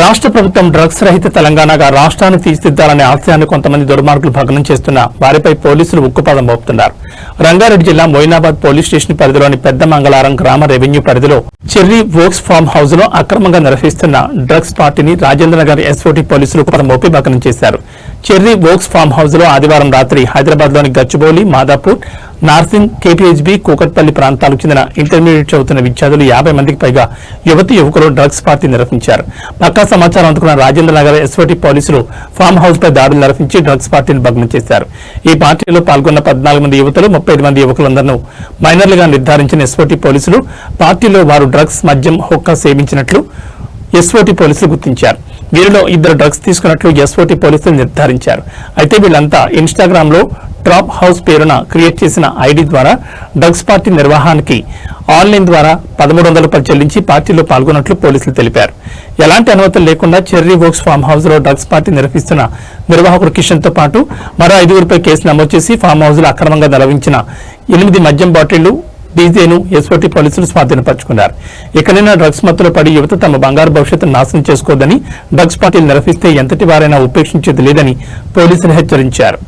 రాష్ట్ర ప్రభుత్వం డ్రగ్స్ రహిత తెలంగాణగా రాష్ట్రాన్ని తీర్చిదిద్దాలనే ఆశయాన్ని కొంతమంది దుర్మార్గులు భగ్నం చేస్తున్న వారిపై పోలీసులు ఉక్కుపాదం మోపుతున్నారు. రంగారెడ్డి జిల్లా మొయినాబాద్ పోలీస్ స్టేషన్ పరిధిలోని పెద్ద మంగళారం గ్రామ రెవెన్యూ పరిధిలో చెర్రీ వోక్స్ ఫార్మ్ హౌస్లో అక్రమంగా నిర్వహిస్తున్న డ్రగ్స్ పార్టీని రాజేంద్రనగర్ ఎస్ఓటీ పోలీసులు ఉక్కుపాదం మోపి భగ్నం చేశారు. చెర్రీ వోక్స్ ఫామ్ హౌస్లో ఆదివారం రాత్రి హైదరాబాద్లోని గచ్చిబౌలి మాదాపూర్ నార్సింగ్ కేపీహెచ్బీ కూకట్పల్లి ప్రాంతాలకు చెందిన ఇంటర్మీడియట్ చదువుతున్న విద్యార్థులు యాభై మందికి పైగా యువతి యువకులు డ్రగ్స్ పార్టీ నిర్వహించారు. పక్కా సమాచారం అందుకున్న రాజేంద్ర నగర్ ఎస్ఓటి పోలీసులు ఫామ్ హౌస్ పై దాడులు నిర్వహించి డ్రగ్స్ పార్టీని భగ్నం చేశారు. ఈ పార్టీలో పాల్గొన్న పద్నాలుగు మంది యువతులు ముప్పై మంది యువకులందరూ మైనర్లుగా నిర్ధారించిన ఎస్ఓటీ పోలీసులు పార్టీలో వారు డ్రగ్స్ మద్యం హుక్క సేవించినట్లు ఎస్ఓటీ పోలీసులు గుర్తించారు. వీరిలో ఇద్దరు డ్రగ్స్ తీసుకున్నట్లు ఎస్ఓటీ పోలీసులు నిర్ధారించారు. అయితే వీళ్ళంతా ఇన్స్టాగ్రామ్లో డ్రాప్ హౌస్ పేరున క్రియేట్ చేసిన ఐడి ద్వారా డ్రగ్స్ పార్టీ నిర్వహణకి ఆన్లైన్ ద్వారా పదమూడు వందల రూపాయలు చెల్లించి పార్టీలో పాల్గొన్నట్లు పోలీసులు తెలిపారు. ఎలాంటి అనుమతులు లేకుండా చెర్రీ వోక్స్ ఫామ్ హౌస్లో డ్రగ్స్ పార్టీ నిర్వహిస్తున్న నిర్వాహకుడు కిషన్తో పాటు మరో ఐదుగురిపై కేసు నమోదు చేసి ఫామ్ హౌస్లో అక్రమంగా నిర్వహించిన ఎనిమిది మద్యం బాటిళ్ళు డీజేను ఎస్ఓటి పోలీసులు స్వాధీనపరుచుకున్నారు. ఎక్కడైనా డ్రగ్స్ మత్తులో పడి యువత తమ బంగారు భవిష్యత్తును నాశనం చేసుకోదని డ్రగ్స్ పార్టీలు నిరసిస్తే ఎంతటి వారైనా ఉపేక్షించేది లేదని పోలీసులు హెచ్చరించారు.